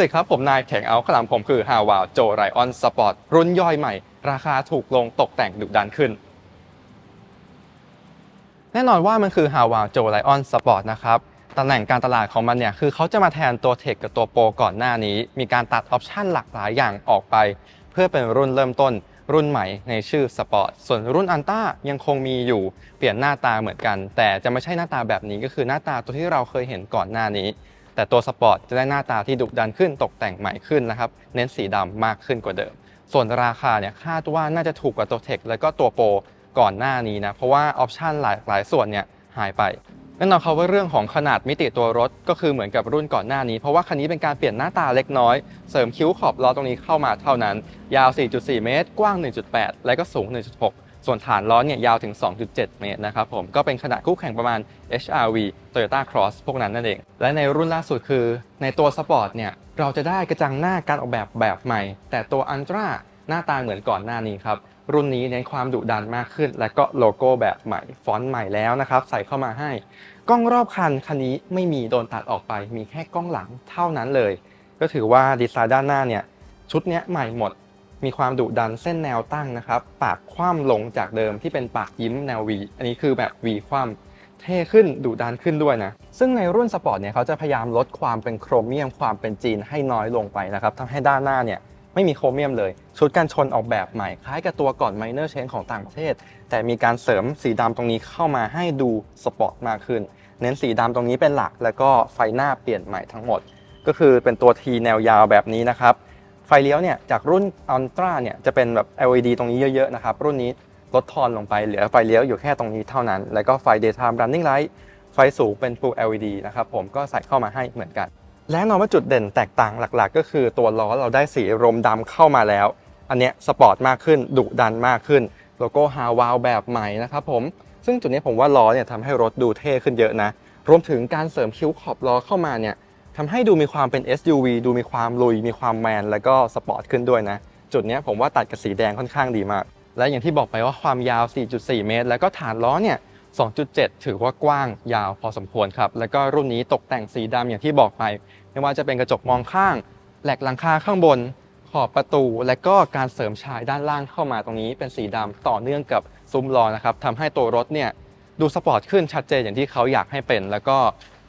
สวัสดีครับผมนายแข่งเอาขางหลังผมคือ h a w a l Joe Lion Sport รุ่นย่อยใหม่ ราคาถูกลงตกแต่งดุดันขึ้น แน่นอนว่ามันคือ h a w a l Joe Lion Sport นะครับตำแหน่งการตลาดของมันเนี่ยคือเขาจะมาแทนตัวเทคกับตัวโปรก่อนหน้านี้ มีการตัดออปชันหลากหลายอย่างออกไป เพื่อเป็นรุ่นเริ่มต้น รุ่นใหม่ในชื่อสปอร์ตส่วนรุ่นอันต้ายังคงมีอยู่เปลี่ยนหน้าตาเหมือนกัน แต่จะไม่ใช่หน้าตาแบบนี้ก็คือหน้าตาตัวที่เราเคยเห็นก่อนหน้านี้ แต่ตัวสปอร์ตจะได้หน้าตาที่ดุดันขึ้นตกแต่งใหม่ขึ้นนะครับเน้นสีดำมากขึ้นกว่าเดิม ส่วนราคาเนี่ยคาดว่าน่าจะถูกกว่าตัวเทคแล้วก็ตัวโปรก่อนหน้านี้นะเพราะว่าออปชันหลายหลายส่วนเนี่ยหายไปแน่นอนครับว่าเรื่องของขนาดมิติตัวรถก็คือเหมือนกับรุ่นก่อนหน้านี้ เพราะว่าคันนี้เป็นการเปลี่ยนหน้าตาเล็กน้อย เสริมคิ้วขอบล้อตรงนี้เข้ามาเท่านั้น ยาว 4.4 เมตร กว้าง 1.8 และก็สูง 1.6 ส่วนฐานล้อเนี่ยยาวถึง 2.7 เมตรนะครับผม ก็เป็นขนาดคู่แข่งประมาณ HRV Toyota Cross พวกนั้นนั่นเอง และในรุ่นล่าสุดคือ ในตัวสปอร์ตเนี่ยเราจะได้กระจังหน้าการออกแบบแบบใหม่ แต่ตัว Ultra หน้าตาเหมือนก่อนหน้านี้ครับ รุ่นนี้เน้นความดุดันมากขึ้น และก็โลโก้แบบใหม่ ฟอนต์ใหม่แล้วนะครับ ใส่เข้ามาให้ กล้องรอบคันคันนี้ไม่มีโดนตัดออกไป มีแค่กล้องหลังเท่านั้นเลย ก็ถือว่าดีไซน์ด้านหน้าเนี่ยชุดนี้ใหม่หมด มีความดุดันเส้นแนวตั้งนะครับ ปากคว่ำลงจากเดิมที่เป็นปากยิ้มแนว V อันนี้คือแบบ V คว่ำเท่ขึ้นดุดันขึ้นด้วยนะ ซึ่งในรุ่นสปอร์ตเนี่ยเขาจะพยายามลดความเป็นโครเมียมความเป็นจีนให้น้อยลงไปนะครับทำให้ด้านหน้าเนี่ยไม่มีโครเมียมเลย ชุดกันชนออกแบบใหม่ คล้ายกับตัวก่อน Minor Change ของต่างประเทศ แต่มีการเสริมสีดำตรงนี้เข้ามาให้ดูสปอร์ตมากขึ้น เน้นสีดำตรงนี้เป็นหลัก แล้วก็ไฟหน้าเปลี่ยนใหม่ทั้งหมด ก็คือเป็นตัว T แนวยาวแบบนี้นะครับ ไฟเลี้ยวเนี่ยจากรุ่น Ultra เนี่ยจะเป็นแบบ LED ตรงนี้เยอะๆนะครับรุ่นนี้ลดทอนลงไปเหลือไฟเลี้ยวอยู่แค่ตรงนี้เท่านั้น แล้วก็ไฟ daytime running light ไฟสูงเป็น Full LED นะครับผมก็ใส่เข้ามาให้เหมือนกัน และนอนว่าจุดเด่นแตกต่างหลักๆ ก็คือตัวล้อเราได้สีรมดำเข้ามาแล้ว อันเนี้ยสปอร์ตมากขึ้นดุดันมากขึ้นโลโก้ฮาวาวแบบใหม่นะครับผมซึ่งจุดนี้ผมว่าล้อเนี่ยทำให้รถดูเท่ขึ้นเยอะนะรวมถึงการเสริมคิ้วขอบล้อเข้ามาเนี่ย ทำให้ดูมีความเป็น SUV ดูมีความลุย มีความแมน แล้วก็สปอร์ตขึ้นด้วยนะ จุดนี้ผมว่าตัดกับสีแดงค่อนข้างดีมาก และอย่างที่บอกไปว่าความยาว 4.4 เมตร แล้วก็ฐานล้อเนี่ย 2.7 ถือว่ากว้างยาวพอสมควรครับ แล้วก็รุ่นนี้ตกแต่งสีดำอย่างที่บอกไป ไม่ว่าจะเป็นกระจกมองข้าง แหลกหลังคาข้างบน ขอบประตู และก็การเสริมชายด้านล่างเข้ามาตรงนี้เป็นสีดำต่อเนื่องกับซุ้มล้อนะครับทำให้ตัวรถเนี่ยดูสปอร์ตขึ้นชัดเจนอย่างที่เขาอยากให้เป็น แล้วก็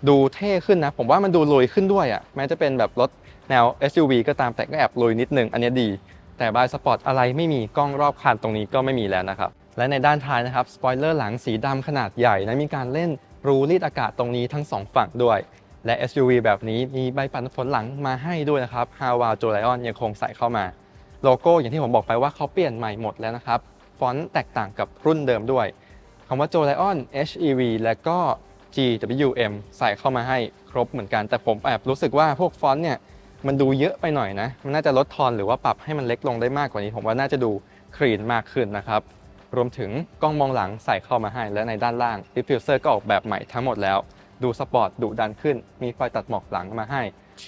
ดูเท่ขึ้นนะ ผมว่ามันดูลุยขึ้นด้วยอะ่ะแม้จะเป็นแบบรถแนว SUV ก็ตามแต่ก็แอบลุยนิดนึง อันนี้ดี แต่บายสปอร์ตอะไรไม่มีกล้องรอบคันตรงนี้ก็ไม่มีแล้วนะครับ และในด้านท้ายนะครับสปอยเลอร์หลังสีดำขนาดใหญ่นะมีการเล่นรูรีดอากาศตรงนี้ทั้งสองฝั่งด้วย และ SUV แบบนี้มีใบปัดฝนหลังมาให้ด้วยนะครับ h a w a l j o l i o n ยังคงใส่เข้ามา โลโก้อย่างที่ผมบอกไปว่าเขาเปลี่ยนใหม่หมดแล้วนะครับฟอนต์แตกต่างกับรุ่นเดิมด้วยคำว่า j o l i o n HEV และก็ GWM ใส่เข้ามาให้ครบเหมือนกัน แต่ผมแอบรู้สึกว่าพวกฟอนต์เนี่ยมันดูเยอะไปหน่อยนะ มันน่าจะลดทอนหรือว่าปรับให้มันเล็กลงได้มากกว่านี้ ผมว่าน่าจะดูคลีนมากขึ้นนะครับ รวมถึงกล้องมองหลังใส่เข้ามาให้ และในด้านล่างดิฟฟิวเซอร์ก็ออกแบบใหม่ทั้งหมดแล้ว ดูสปอร์ตดุดันขึ้น มีไฟตัดหมอกหลังมาให้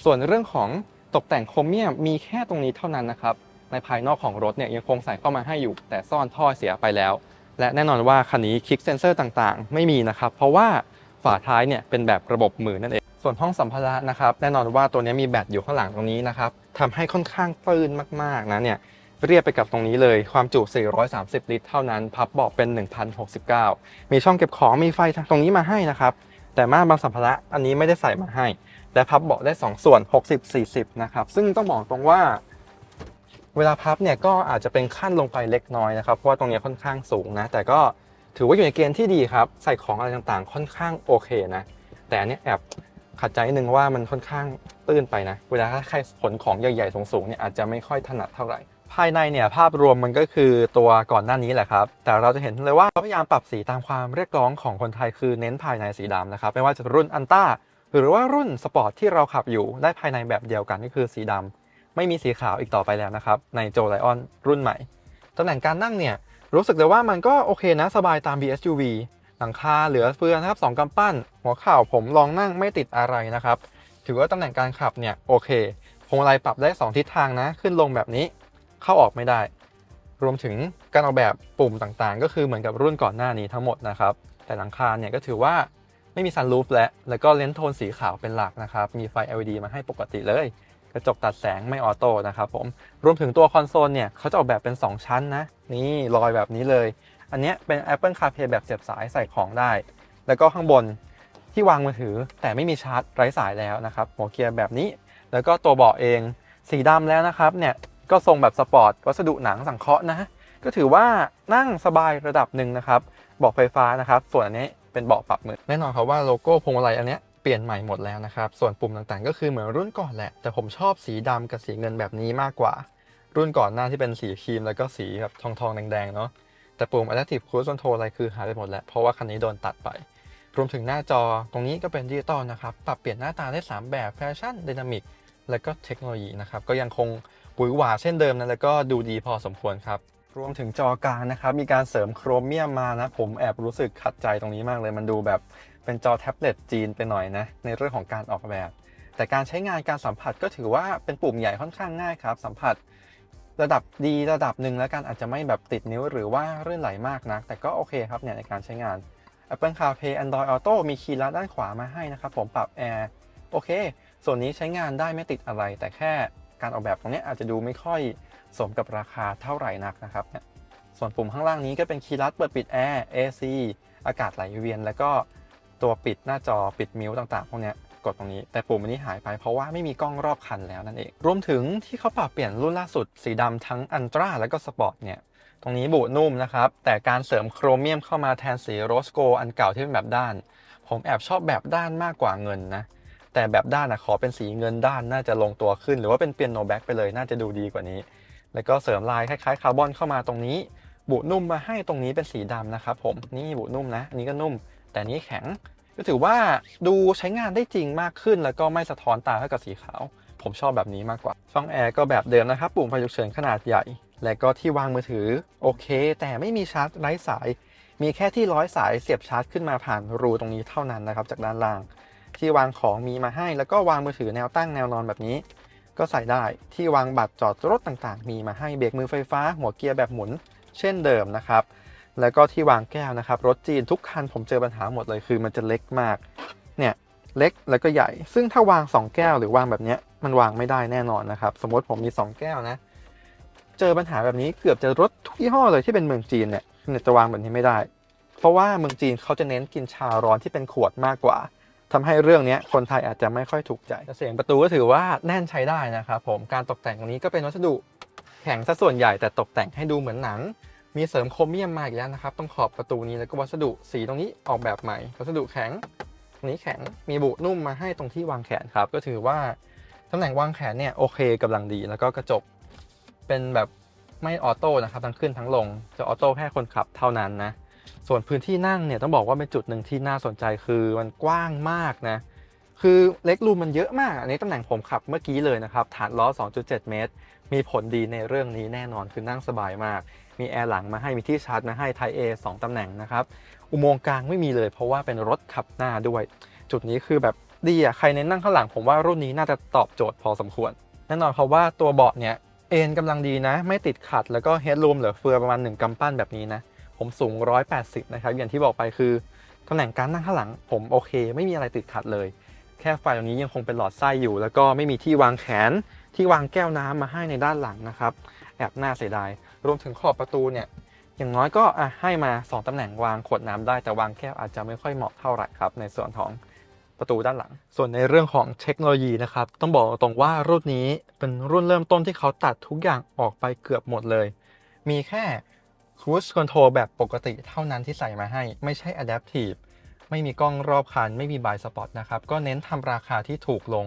ส่วนเรื่องของตกแต่งโครเมียมมีแค่ตรงนี้เท่านั้นนะครับ ในภายนอกของรถเนี่ยยังคงใส่เข้ามาให้อยู่ แต่ซ่อนท่อเสียไปแล้ว และแน่นอนว่าคันนี้คลิกเซนเซอร์ต่างๆ ไม่มีนะครับ เพราะว่า ฝาท้ายเนี่ยเป็นแบบระบบมือนั่นเอง ส่วนห้องสัมภาระนะครับแน่นอนว่าตัวนี้มีแบตอยู่ข้างหลังตรงนี้นะครับทำให้ค่อนข้างตื้นมากๆนะเนี่ยเรียบไปกับตรงนี้เลย ความจุ 430 ลิตร เท่านั้น พับเบาะเป็น 1,069 มีช่องเก็บของ มีไฟตรงนี้มาให้นะครับ แต่มาบางสัมภาระอันนี้ไม่ได้ใส่มาให้ และพับเบาะได้ 2 ส่วน 60-40 นะครับ ซึ่งต้องบอกตรงว่า เวลาพับเนี่ยก็อาจจะเป็นขั้นลงไปเล็กน้อยนะครับ เพราะว่าตรงนี้ค่อนข้างสูงนะ แต่ก็ ถือว่าอยู่ในเกณฑ์ที่ดีครับใส่ของอะไรต่างๆ ค่อนข้างโอเคนะ แต่อันนี้แอบขัดใจนิดนึงว่ามันค่อนข้างตื้นไปนะ เวลาถ้าใครขนของใหญ่ๆสูงๆเนี่ยอาจจะไม่ค่อยถนัดเท่าไหร่ ภายในเนี่ยภาพรวมมันก็คือตัวก่อนหน้านี้แหละครับ แต่เราจะเห็นเลยว่าพยายามปรับสีตามความเรียกร้องของคนไทยคือเน้นภายในสีดำนะครับไม่ว่าจะรุ่นอันต้าหรือว่ารุ่นสปอร์ตที่เราขับอยู่ได้ภายในแบบเดียวกันก็คือสีดำไม่มีสีขาวอีกต่อไปแล้วนะครับในโจไลออนรุ่นใหม่ตำแหน่งการนั่งเนี่ย รู้สึกเลยว่ามันก็โอเคนะสบายตาม BSUV หลังคาเหลือเฟือนะครับสองกำปั้น หัวเข่าผมลองนั่งไม่ติดอะไรนะครับ ถือว่าตำแหน่งการขับเนี่ยโอเคพวงมาลัยปรับได้ 2 ทิศทางนะ ขึ้นลงแบบนี้เข้าออกไม่ได้ รวมถึงการออกแบบปุ่มต่างๆ ก็คือเหมือนกับรุ่นก่อนหน้านี้ทั้งหมดนะครับ แต่หลังคาเนี่ยก็ถือว่าไม่มีซันรูฟและแล้วก็เลนส์โทนสีขาวเป็นหลักนะครับ มีไฟ LED มาให้ปกติเลย กระจกตัดแสงไม่ออโต้นะครับผมรวมถึงตัวคอนโซลเนี่ยเขาจะออกแบบเป็น 2 ชั้นนะ นี่ลอยแบบนี้เลย อันนี้เป็น Apple CarPlay แบบเสียบสายใส่ของได้ แล้วก็ข้างบนที่วางมือถือแต่ไม่มีชาร์จไร้สายแล้วนะครับหัวเกียร์แบบนี้ แล้วก็ตัวเบาะเองสีดำแล้วนะครับเนี่ยก็ทรงแบบสปอร์ตวัสดุหนังสังเคราะห์นะก็ถือว่านั่งสบายระดับหนึ่งนะครับเบาะไฟฟ้านะครับ ส่วนอันนี้เป็นเบาะปรับมือแน่นอนครับว่าโลโก้พวงมาลัยอันนี้ เปลี่ยนใหม่หมดแล้วนะครับ ส่วนปุ่มต่างๆ ก็คือเหมือนรุ่นก่อนแหละ แต่ผมชอบสีดำกับสีเงินแบบนี้มากกว่า รุ่นก่อนหน้าที่เป็นสีครีมแล้วก็สีแบบทองๆ แดงๆ เนาะ แต่ปุ่ม Adaptive Cruise Control อะไรคือหายไปหมดแล้ว เพราะว่าคันนี้โดนตัดไป รวมถึงหน้าจอตรงนี้ก็เป็นดิจิตอลนะครับ ปรับเปลี่ยนหน้าตาได้ 3 แบบแฟชั่น d y นามิกและก็เทคโนโลยีนะครับ ก็ยังคงหวือหวาเช่นเดิมนะแล้วก็ดูดีพอสมควรครับรวมถึงจอกลางนะครับ มีการเสริมโครเมียมมานะ ผมแอบรู้สึกขัดใจตรงนี้มากเลย มันดูแบบ เป็นจอแท็บเล็ตจีนไปหน่อยนะ ในเรื่องของการออกแบบ แต่การใช้งานการสัมผัสก็ถือว่าเป็นปุ่มใหญ่ค่อนข้างง่ายครับ สัมผัสระดับดีระดับหนึ่งแล้วกันอาจจะไม่แบบติดนิ้วหรือว่ารื่นไหลมากนะแต่ก็โอเคครับเนี่ยในการใช้งาน Apple CarPlay Android Auto มีคีย์ลัดด้านขวามาให้นะครับผมปรับแอร์โอเค ส่วนนี้ใช้งานได้ไม่ติดอะไร แต่แค่การออกแบบตรงนี้อาจจะดูไม่ค่อยสมกับราคาเท่าไหร่นักนะครับเนี่ยส่วนปุ่มข้างล่างนี้ก็เป็นคีย์ลัดเปิดปิดแอร์ AC อากาศไหลเวียน แล้วก็ ตัวปิดหน้าจอปิดมิวต่างๆ พวกนี้กดตรงนี้ แต่ปุ่มอันนี้หายไปเพราะว่าไม่มีกล้องรอบคันแล้วนั่นเอง รวมถึงที่เขาปรับเปลี่ยนรุ่นล่าสุดสีดำทั้งอันตราแล้วก็สปอร์ตเนี่ยตรงนี้บุนุ่มนะครับ แต่การเสริมโครเมียมเข้ามาแทนสีโรสโกอันเก่าที่เป็นแบบด้าน ผมแอบชอบแบบด้านมากกว่าเงินนะ แต่แบบด้านนะขอเป็นสีเงินด้านน่าจะลงตัวขึ้น หรือว่าเป็นเปียโนแบ็กไปเลยน่าจะดูดีกว่านี้ แล้วก็เสริมลายคล้ายๆคาร์บอนเข้ามาตรงนี้ บุนุ่มมาให้ตรงนี้เป็นสีดำนะครับผมนี่บุนุ่มนะอันนี้ก็นุ่ม แต่นนี้แข็งก็ถือว่าดูใช้งานได้จริงมากขึ้น แล้วก็ไม่สะท้อนตาเท่ากับสีขาว ผมชอบแบบนี้มากกว่าช่องแอร์ก็แบบเดิมนะครับ ปุ่มไฟฉุกเฉินขนาดใหญ่ และก็ที่วางมือถือโอเค แต่ไม่มีชาร์จไร้สาย มีแค่ที่ร้อยสายเสียบชาร์จขึ้นมาผ่านรูตรงนี้เท่านั้นนะครับ จากด้านล่าง ที่วางของมีมาให้ แล้วก็วางมือถือแนวตั้งแนวนอนแบบนี้ ก็ใส่ได้ที่วางบัตรจอดรถต่างๆ มีมาให้เบรกมือไฟฟ้า หัวเกียร์แบบหมุน เช่นเดิมนะครับ แล้วก็ที่วางแก้วนะครับ รถจีนทุกคันผมเจอปัญหาหมดเลยคือมันจะเล็กมาก เนี่ยเล็กแล้วก็ใหญ่ ซึ่งถ้าวาง 2 แก้วหรือวางแบบนี้มันวางไม่ได้แน่นอนนะครับ สมมติผมมี 2 แก้วนะ เจอปัญหาแบบนี้เกือบจะรถทุกยี่ห้อเลยที่เป็นเมืองจีนเนี่ยจะวางแบบนี้ไม่ได้ เพราะว่าเมืองจีนเขาจะเน้นกินชาร้อนที่เป็นขวดมากกว่าทำให้เรื่องนี้คนไทยอาจจะไม่ค่อยถูกใจเสียงประตูก็ถือว่าแน่นใช้ได้นะครับผมการตกแต่งตรงนี้ก็เป็นวัสดุแข็งซะส่วนใหญ่แต่ตกแต่งให้ดูเหมือนหนัง มีเสริมโครเมียมมาอีกแล้วนะครับตรงขอบประตูนี้แล้วก็วัสดุสีตรงนี้ออกแบบใหม่ วัสดุแข็งตรงนี้แข็งมีบุนุ่มมาให้ตรงที่วางแขนครับ ก็ถือว่าตำแหน่งวางแขนเนี่ยโอเคกำลังดี แล้วก็กระจกเป็นแบบไม่ออโต้นะครับทั้งขึ้นทั้งลงจะออโต้แค่คนขับเท่านั้นนะส่วนพื้นที่นั่งเนี่ยต้องบอกว่าเป็นจุดหนึ่งที่น่าสนใจคือมันกว้างมากนะ คือเล็กรูมมันเยอะมาก อันนี้ตำแหน่งผมขับเมื่อกี้เลยนะครับ ฐานล้อ 2.7 เมตร มีผลดีในเรื่องนี้แน่นอนคือนั่งสบายมาก มีแอร์หลังมาให้มีที่ชาร์จมาให้ Type A 2ตำแหน่งนะครับ อุโมงค์กลางไม่มีเลยเพราะว่าเป็นรถขับหน้าด้วย จุดนี้คือแบบดีอะใครเน้นนั่งข้างหลังผมว่ารุ่นนี้น่าจะตอบโจทย์พอสมควร แน่นอนเพราะว่าตัวเบาะเนี่ยเอนกำลังดีนะ ไม่ติดขัดแล้วก็เฮดรูมเหลือเฟือประมาณ1กำปั้นแบบนี้นะผมสูง 180 นะครับอย่างที่บอกไปคือตำแหน่งการนั่งข้างหลังผมโอเค ไม่มีอะไรติดขัดเลย ค่ไฟตรงนี้ยังคงเป็นหลอดไส้อยู่ แล้วก็ไม่มีที่วางแขนที่วางแก้วน้ำมาให้ในด้านหลังนะครับแอบน่าเสียดาย รวมถึงขอบประตูเนี่ยอย่างน้อยก็อะให้มา 2ตำแหน่งวางขวดน้ำได้แต่วางแก้วอาจจะไม่ค่อยเหมาะเท่าไหร่ครับ ในส่วนของประตูด้านหลัง ส่วนในเรื่องของเทคโนโลยีนะครับ ต้องบอกตรงว่ารุ่นนี้เป็นรุ่นเริ่มต้นที่เขาตัดทุกอย่างออกไปเกือบหมดเลย มีแค่ Cruise Control แบบปกติเท่านั้นที่ใส่มาให้ ไม่ใช่ Adaptive ไม่มีกล้องรอบคัน ไม่มีบายสปอตนะครับ ก็เน้นทำราคาที่ถูกลง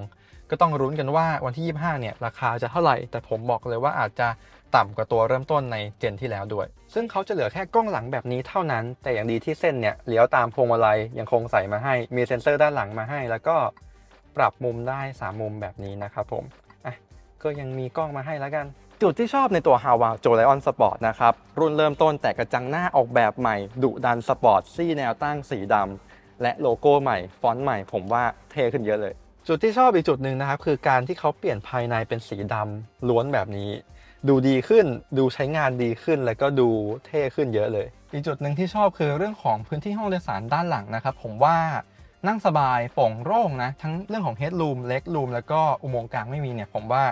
ก็ต้องรุ้นกันว่าวันที่ 25 เนี่ย ราคาจะเท่าไหร่ แต่ผมบอกเลยว่าอาจจะต่ำกว่าตัวเริ่มต้นในเจนที่แล้วด้วย ซึ่งเขาจะเหลือแค่กล้องหลังแบบนี้เท่านั้น แต่อย่างดีที่เส้นเนี่ยเลี้ยวตามพวงมาลัยยังคงใส่มาให้ มีเซ็นเซอร์ด้านหลังมาให้ แล้วก็ปรับมุมได้ 3 มุมแบบนี้นะครับผมอะก็ยังมีกล้องมาให้แล้วกันจุดที่ชอบในตัว h a w a โจไลออนสปอร์ตนะครับ รุ่นเริ่มต้นแต่กระจังหน้าออกแบบใหม่ดุดันสปอร์ตซี่แนวตั้งสีดำ และโลโก้ใหม่ฟอนต์ใหม่ผมว่าเท่ขึ้นเยอะเลย จุดที่ชอบอีกจุดหนึ่งนะครับคือการที่เขาเปลี่ยนภายในเป็นสีดำล้วนแบบนี้ ดูดีขึ้นดูใช้งานดีขึ้น แล้วก็ดูเท่ขึ้นเยอะเลย อีกจุดหนึ่งที่ชอบคือเรื่องของพื้นที่ห้องโดยสารด้านหลังนะครับผมว่านั่งสบายโปร่งโล่งนะ ทั้งเรื่องของเฮด o ูมเล็ก o ูมแล้วก็อุโมงค์กลางไม่มีเนี่ยผมว่า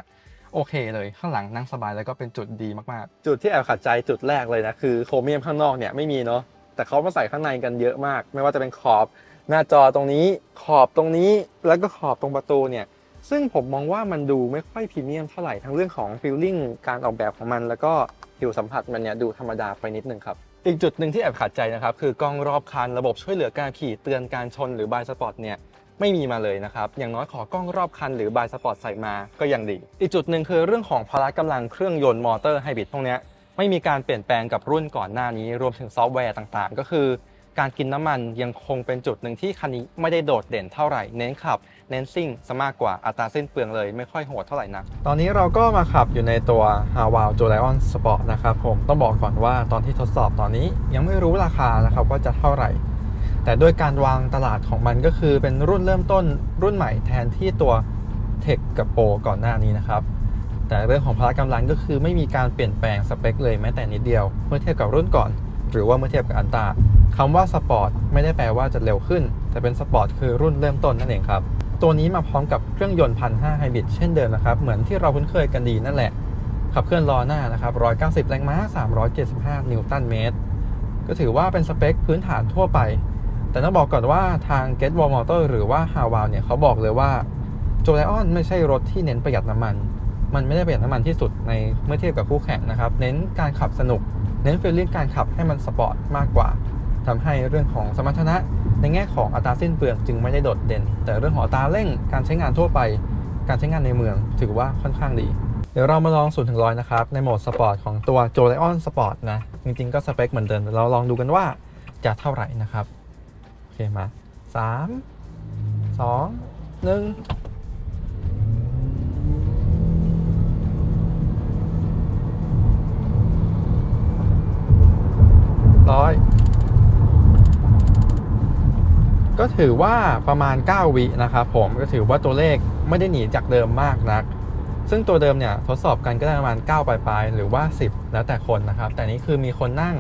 โอเคเลยข้างหลังนั่งสบายแล้วก็เป็นจุดดีมากๆ จุดที่แอบขัดใจจุดแรกเลยนะคือโครเมียมข้างนอกเนี่ยไม่มีเนาะ แต่เขามาใส่ข้างในกันเยอะมาก ไม่ว่าจะเป็นขอบหน้าจอตรงนี้ขอบตรงนี้แล้วก็ขอบตรงประตูเนี่ยซึ่งผมมองว่ามันดูไม่ค่อยพรีเมียมเท่าไหร่ทั้งเรื่องของฟีลลิ่งการออกแบบของมัน แล้วก็ผิวสัมผัสมันเนี่ยดูธรรมดาไปนิดนึงครับอีกจุดหนึ่งที่แอบขัดใจนะครับ คือกล้องรอบคันระบบช่วยเหลือการขี่เตือนการชนหรือบายสปอร์ตเนี่ยไม่มีมาเลยนะครับ อย่างน้อยขอกล้องรอบคันหรือบายสปอร์ตใส่มาก็ยังดี อีกจุดหนึ่งคือเรื่องของพละกำลังเครื่องยนต์มอเตอร์ไฮบริดพวกเนี้ย ไม่มีการเปลี่ยนแปลงกับรุ่นก่อนหน้านี้ รวมถึงซอฟต์แวร์ต่างๆ ก็คือ การกินน้ำมันยังคงเป็นจุดหนึ่งที่คันนี้ไม่ได้โดดเด่นเท่าไหร่ เน้นขับ เน้นซิ่งซะมากกว่าอัตราสิ้นเปลืองเลยไม่ค่อยโหดเท่าไหร่นัก ตอนนี้เราก็มาขับอยู่ในตัว h a w a l j o l i o n Sport นะครับผมต้องบอกก่อนว่าตอนที่ทดสอบตอนนี้ยังไม่รู้ราคานะครับว่าจะเท่าไหร่ แต่ด้วยการวางตลาดของมันก็คือเป็นรุ่นเริ่มต้นรุ่นใหม่แทนที่ตัว Tech กับ Pro ก่อนหน้านี้นะครับ แต่เรื่องของพละกำลังก็คือไม่มีการเปลี่ยนแปลงสเปคเลยแม้แต่นิดเดียว เมื่อเทียบกับรุ่นก่อน หรือว่าเมื่อเทียบกับอันตาคำว่าสปอร์ตไม่ได้แปลว่าจะเร็วขึ้น แต่เป็นสปอร์ตคือรุ่นเริ่มต้นนั่นเองครับ ตัวนี้มาพร้อมกับเครื่องยนต์พันห้าไฮบริดเช่นเดิมนะครับ เหมือนที่เราคุ้นเคยกันดีนั่นแหละ ขับเคลื่อนล้อหน้านะครับ190 แรงม้า 375 นิวตันเมตร ก็ถือว่าเป็นสเปคพื้นฐานทั่วไป แต่ต้องบอกก่อนว่าทาง Get Wall Motor หรือว่า h a w a l เนี่ยเขาบอกเลยว่าโจไลออนไม่ใช่รถที่เน้นประหยัดน้ำมัน มันไม่ได้ประหยัดน้ำมันที่สุดในเมื่อเทียบกับคู่แข่งนะครับ เน้นการขับสนุก เน้นฟีลลิ่งการขับให้มันสปอร์ตมากกว่าทำให้เรื่องของสมรรถนะ ในแง่ของอัตราสิ้นเปลืองจึงไม่ได้โดดเด่น แต่เรื่องของอัตราเร่งการใช้งานทั่วไป การใช้งานในเมือง ถือว่าค่อนข้างดี เดี๋ยวเรามาลอง0ูนถึงร้อยนะครับ ในโหมดสปอร์ตของตัว j o l i o n Sport นะ จริงๆก็สเปคเหมือนเดิมเราลองดูกันว่าจะเท่าไหร่นะครับ โอเคมา3 2 1 ก็ถือว่าประมาณ 9 วินะครับผมก็ถือว่าตัวเลขไม่ได้หนีจากเดิมมากนัก ซึ่งตัวเดิมเนี่ยทดสอบกันก็ได้ประมาณ 9 ปลายๆหรือว่า 10 แล้วแต่คนนะครับ แต่นี้คือมีคนนั่ง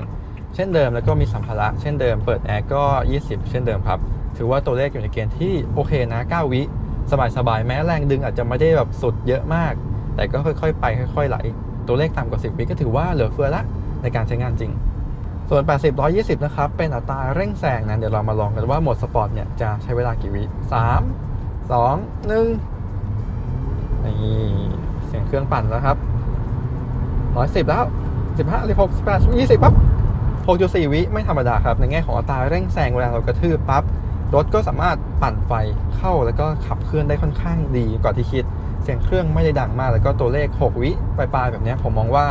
เช่นเดิมแล้วก็มีสัมภาระเช่นเดิมเปิดแอร์ก็ 20 เช่นเดิมครับ ถือว่าตัวเลขอยู่ในเกณฑ์ที่โอเคนะ 9 วิ สบายๆ แม้แรงดึงอาจจะไม่ได้แบบสุดเยอะมาก แต่ก็ค่อยๆ ไปค่อย ๆ ไหล ตัวเลขต่ำกว่า 10 วิก็ถือว่าเหลือเฟือละในการใช้งานจริง ส่วน 80 120 นะครับ เป็นอัตราเร่งแซงนะ เดี๋ยวเรามาลองกันว่าโหมดสปอร์ตเนี่ย จะใช้เวลากี่วิ 3 2 1นี่เสียงเครื่องปั่นแล้วครับ 110 แล้ว 15 16 18 20ปั๊บ6.4 วิไม่ธรรมดาครับ ในแง่ของอัตราเร่งแซงเวลาเรากระทืบปั๊บ รถก็สามารถปั่นไฟเข้าแล้วก็ขับเคลื่อนได้ค่อนข้างดีกว่าที่คิด เสียงเครื่องไม่ได้ดังมาก แล้วก็ตัวเลข 6 วิปลายๆแบบนี้ผมมองว่า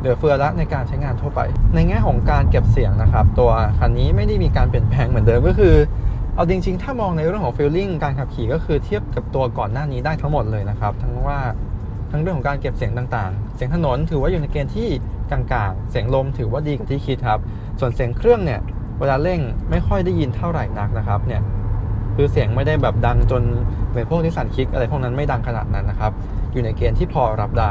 เหลือเฟือละในการใช้งานทั่วไป ในแง่ของการเก็บเสียงนะครับ ตัวคันนี้ไม่ได้มีการเปลี่ยนแปลงเหมือนเดิมก็คือเอาจริงๆ ถ้ามองในเรื่องของฟีลลิ่งการขับขี่ก็คือเทียบกับตัวก่อนหน้านี้ได้ทั้งหมดเลยนะครับ ทั้งว่าทั้งเรื่องของการเก็บเสียงต่างๆ เสียงถนนถือว่าอยู่ในเกณฑ์ที่กลางๆ เสียงลมถือว่าดีกว่าที่คิดครับ ส่วนเสียงเครื่องเนี่ยเวลาเร่งไม่ค่อยได้ยินเท่าไหร่นักนะครับเนี่ยคือเสียงไม่ได้แบบดังจนเหมือนพวกนิสสันคิกอะไรพวกนั้นไม่ดังขนาดนั้นนะครับ อยู่ในเกณฑ์ที่พอรับได้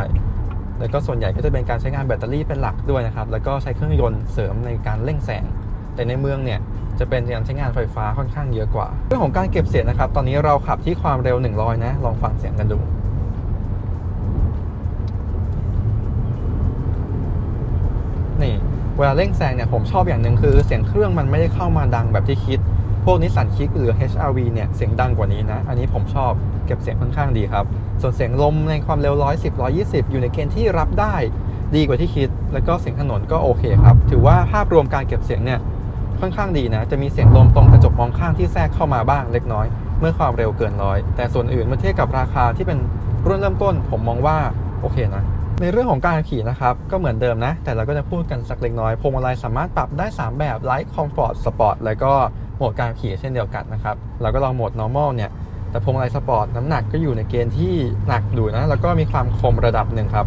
แล้วก็ส่วนใหญ่ก็จะเป็นการใช้งานแบตเตอรี่เป็นหลักด้วยนะครับ แล้วก็ใช้เครื่องยนต์เสริมในการเร่งแสง แต่ในเมืองเนี่ยจะเป็นการใช้งานไฟฟ้าค่อนข้างเยอะกว่า เรื่องของการเก็บเสียงนะครับ ตอนนี้เราขับที่ความเร็ว 100 นะ ลองฟังเสียงกันดูนี่เวลาเร่งแซงเนี่ยผมชอบอย่างหนึ่งคือเสียงเครื่องมันไม่ได้เข้ามาดังแบบที่คิด พวกนิสสันคิกหรือ HRV เนี่ยเสียงดังกว่านี้นะ อันนี้ผมชอบเก็บเสียงค่อนข้างดีครับ ส่วนเสียงลมในความเร็ว 110 120 อยู่ในเกณฑ์ที่รับได้ดีกว่าที่คิด แล้วก็เสียงถนนก็โอเคครับ ถือว่าภาพรวมการเก็บเสียงเนี่ยค่อนข้างดีนะ จะมีเสียงลมตรงกระจกมองข้างที่แทรกเข้ามาบ้างเล็กน้อย เมื่อความเร็วเกินร้อย แต่ส่วนอื่นเมื่อเทียบกับราคาที่เป็นรุ่นเริ่มต้น ผมมองว่าโอเคนะ ในเรื่องของการขี่นะครับ ก็เหมือนเดิมนะ แต่เราก็จะพูดกันสักเล็กน้อย พวงมาลัยสามารถปรับได้ 3 แบบ Light Comfort Sport แล้วก็ โหมดการขี่เช่นเดียวกันนะครับ เราก็ลองโหมด normal เนี่ย แต่พวงมาลัยสปอร์ตน้ำหนักก็อยู่ในเกณฑ์ที่หนักดูนะ แล้วก็มีความคมระดับหนึ่งครับ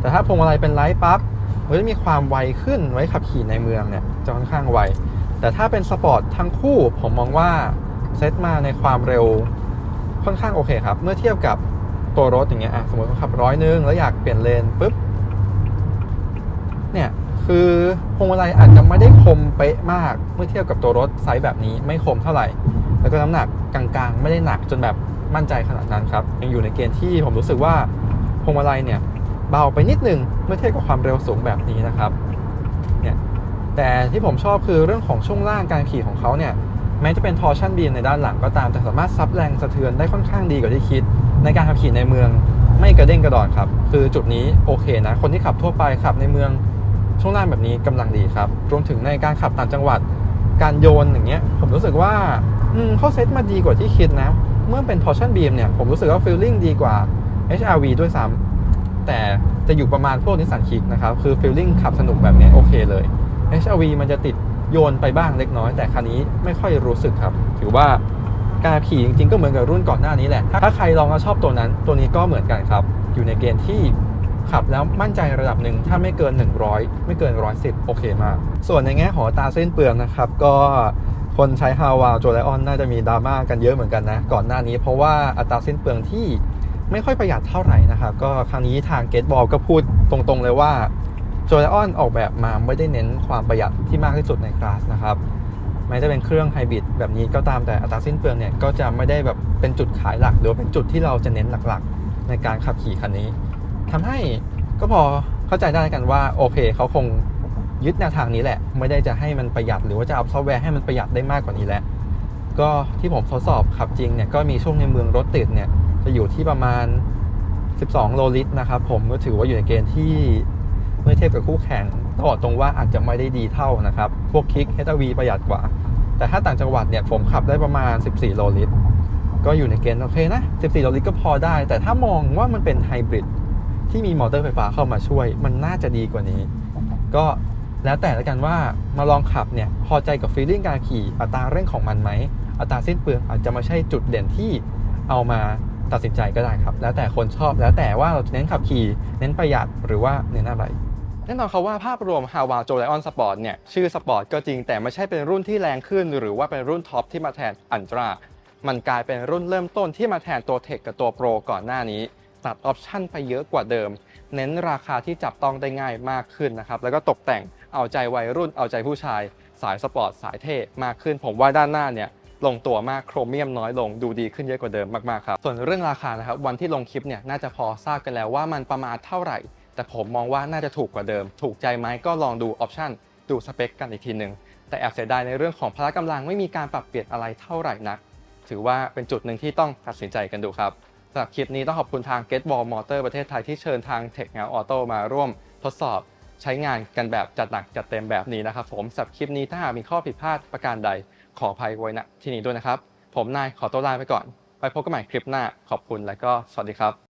แต่ถ้าพวงมาลัยเป็นไลท์ปั๊บมันจะมีความไวขึ้นไว้ขับขี่ในเมืองเนี่ยจะค่อนข้างไว แต่ถ้าเป็นสปอร์ตทั้งคู่ผมมองว่าเซตมาในความเร็วค่อนข้างโอเคครับ เมื่อเทียบกับตัวรถอย่างเงี้ยสมมติว่าขับร้อยนึงแล้วอยากเปลี่ยนเลนปุ๊บเนี่ย คือพวงมาลัยอาจจะไม่ได้คมเป๊ะมากเมื่อเทียบกับตัวรถไซส์แบบนี้ไม่คมเท่าไหร่ แล้วก็น้ำหนักกลางๆ ไม่ได้หนักจนแบบมั่นใจขนาดนั้นครับยังอยู่ในเกณฑ์ที่ผมรู้สึกว่าพวงมาลัยเนี่ยเบาไปนิดนึงเมื่อเทียบกับความเร็วสูงแบบนี้นะครับเนี่ยแต่ที่ผมชอบคือเรื่องของช่วงล่างการขี่ของเขาเนี่ยแม้จะเป็นทอร์ชันบีมในด้านหลังก็ตามแต่สามารถซับแรงสะเทือนได้ค่อนข้างดีกว่าที่คิด ในการขับขี่ในเมืองไม่กระเด้งกระดอนครับ คือจุดนี้โอเคนะ คนที่ขับทั่วไปขับในเมือง ช่วงล่างแบบนี้กำลังดีครับ รวมถึงในการขับต่างจังหวัด การโยนอย่างเงี้ย ผมรู้สึกว่าอืมเขาเซตมาดีกว่าที่คิดนะ เมื่อเป็น torsion beam เนี่ย ผมรู้สึกว่า feeling ดีกว่า HRV ด้วยซ้ำแต่จะอยู่ประมาณพวกนิสสันคิกนะครับ คือ feeling ขับสนุกแบบนี้โอเคเลย HRV มันจะติดโยนไปบ้างเล็กน้อย แต่คันนี้ไม่ค่อยรู้สึกครับ ถือว่าการขี่จริงๆก็เหมือนกับรุ่นก่อนหน้านี้แหละ ถ้าใครลองแล้วชอบตัวนั้น ตัวนี้ก็เหมือนกันครับ อยู่ในเกณฑ์ที่ ขับแล้วมั่นใจระดับหนึ่งถ้าไม่เกิน 100 ไม่เกิน 110 โอเคมาก ส่วนในแง่ของตราสิ้นเปลืองนะครับ ก็คนใช้ฮาวาโจไลออนน่าจะมีดราม่ากันเยอะเหมือนกันนะ ก่อนหน้านี้เพราะว่าอัตราเส้นเปลืองที่ไม่ค่อยประหยัดเท่าไหร่นะครับ ก็ครั้งนี้ทางเกตบอลก็พูดตรงๆเลยว่าโจไลออนออกแบบมาไม่ได้เน้นความประหยัดที่มากที่สุดในคลาสนะครับแม้จะเป็นเครื่องไฮบริดแบบนี้ก็ตามแต่อัตราสิ้นเปลืองเนี่ย ก็จะไม่ได้แบบเป็นจุดขายหลัก หรือว่าเป็นจุดที่เราจะเน้นหลักๆ ในการขับขี่คันนี้ ทำให้ก็พอเข้าใจได้กันว่าโอเคเขาคงยึดแนวทางนี้แหละ ไม่ได้จะให้มันประหยัดหรือว่าจะเอาซอฟต์แวร์ให้มันประหยัดได้มากกว่านี้แหละก็ที่ผมทดสอบขับจริงเนี่ยก็มีช่วงในเมืองรถติดเนี่ยจะอยู่ที่ประมาณ 12 โลลิตรนะครับผมก็ถือว่าอยู่ในเกณฑ์ที่เมื่อเทียบกับคู่แข่งต้องบอกตรงว่าอาจจะไม่ได้ดีเท่านะครับ พวกคิก HRV ประหยัดกว่า แต่ถ้าต่างจังหวัดเนี่ยผมขับได้ประมาณ 14 โลลิตร ก็อยู่ในเกณฑ์โอเคนะ 14 โลลิตรก็พอได้ แต่ถ้ามองว่ามันเป็นไฮบริด ที่มีมอเตอร์ไฟฟ้าเข้ามาช่วย มันน่าจะดีกว่านี้ ก็แล้วแต่ละกันว่ามาลองขับเนี่ยพอใจกับฟีลลิ่งการขี่อัตราเร่งของมันไหมอัตราสิ้นเปลืองอาจจะไม่ใช่จุดเด่นที่เอามาตัดสินใจก็ได้ครับ แล้วแต่คนชอบแล้วแต่ว่าเราจะเน้นขับขี่เน้นประหยัดหรือว่าเน้นอะไรแน่นอนครับว่าภาพรวม h a w a โจไลออนสปอร์ตเนี่ยชื่อสปอร์ตก็จริงแต่ไม่ใช่เป็นรุ่นที่แรงขึ้น หรือว่าเป็นรุ่นท็อปที่มาแทนอันตรามันกลายเป็นรุ่นเริ่มต้นที่มาแทนตัวเทคกับตัวโปรก่อนหน้านี้ ตัดออปชันไปเยอะกว่าเดิม เน้นราคาที่จับต้องได้ง่ายมากขึ้นนะครับ แล้วก็ตกแต่งเอาใจวัยรุ่นเอาใจผู้ชาย สายสปอร์ตสายเท่มากขึ้น ผมว่าด้านหน้าเนี่ยลงตัวมากโครเมียมน้อยลงดูดีขึ้นเยอะกว่าเดิมมากๆครับ ส่วนเรื่องราคานะครับวันที่ลงคลิปเนี่ยน่าจะพอทราบกันแล้วว่ามันประมาณเท่าไหร่ แต่ผมมองว่าน่าจะถูกกว่าเดิม ถูกใจไหมก็ลองดูออปชันดูสเปคกันอีกทีหนึ่งแต่แอบเสียดายในเรื่องของพละกำลังไม่มีการปรับเปลี่ยนอะไรเท่าไหร่นัก ถือว่าเป็นจุดหนึ่งที่ต้องตัดสินใจกันดูครับ สำหรับคลิปนี้ต้องขอบคุณทาง Get Ball Motor ประเทศไทยที่เชิญทาง Tech n o w Auto มาร่วมทดสอบใช้งานกันแบบจัดหนักจัดเต็มแบบนี้นะครับผมสำหรับคลิปนี้ถ้าหากมีข้อผิดพลาดประการใดขออภัยไว้ณที่นี้ด้วยนะครับ ผมนายขอตัวลาไปก่อน ไปพบกันใหม่คลิปหน้าขอบคุณและก็สวัสดีครับ